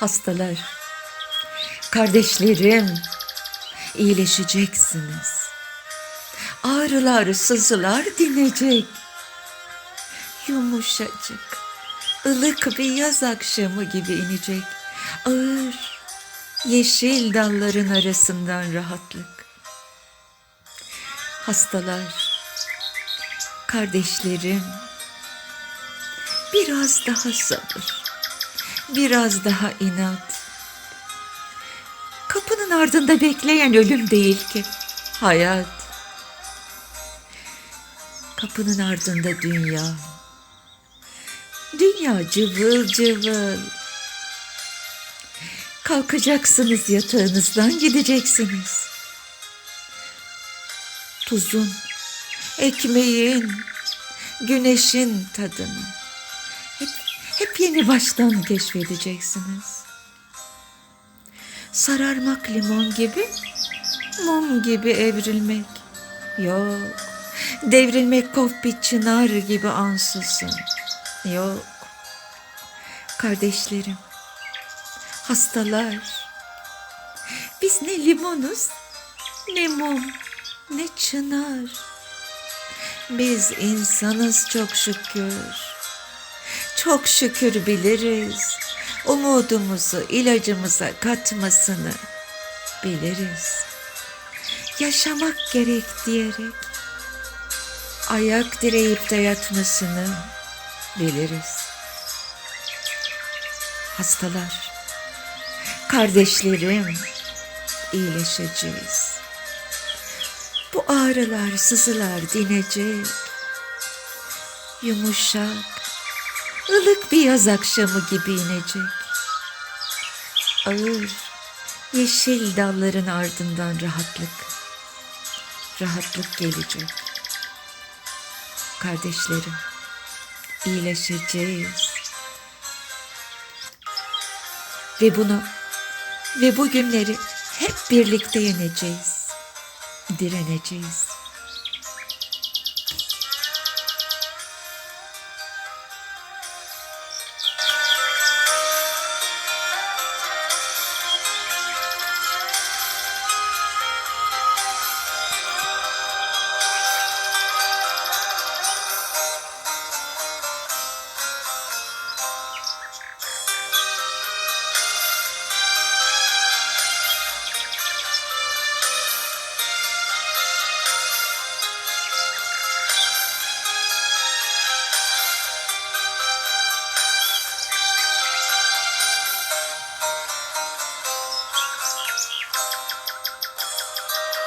Hastalar, kardeşlerim, iyileşeceksiniz. Ağrılar, sızılar dinecek. Yumuşacık, ılık bir yaz akşamı gibi inecek. Ağır, yeşil dalların arasından rahatlık. Hastalar, kardeşlerim, biraz daha sabır, biraz daha inat. Kapının ardında bekleyen ölüm değil ki, hayat. Kapının ardında dünya. Dünya cıvıl cıvıl. Kalkacaksınız yatağınızdan gideceksiniz. Tuzun, ekmeğin, güneşin tadını hep, yeni baştan keşfedeceksiniz. Sararmak limon gibi, mum gibi evrilmek. Yok, devrilmek kof bir çınar gibi ansızın. Yok, kardeşlerim, hastalar. Biz ne limonuz, ne mum, ne çınar. Biz insanız çok şükür. Çok şükür biliriz. Umudumuzu ilacımıza katmasını biliriz. Yaşamak gerek diyerek ayak direyip de yatmasını biliriz. Hastalar, kardeşlerim, iyileşeceğiz. Bu ağrılar, sızılar dinecek. Yumuşak, ılık bir yaz akşamı gibi inecek. Ağır, yeşil dalların ardından rahatlık. Rahatlık gelecek. Kardeşlerim, iyileşeceğiz. Ve bunu ve bu günleri hep birlikte yeneceğiz. Direneceğiz.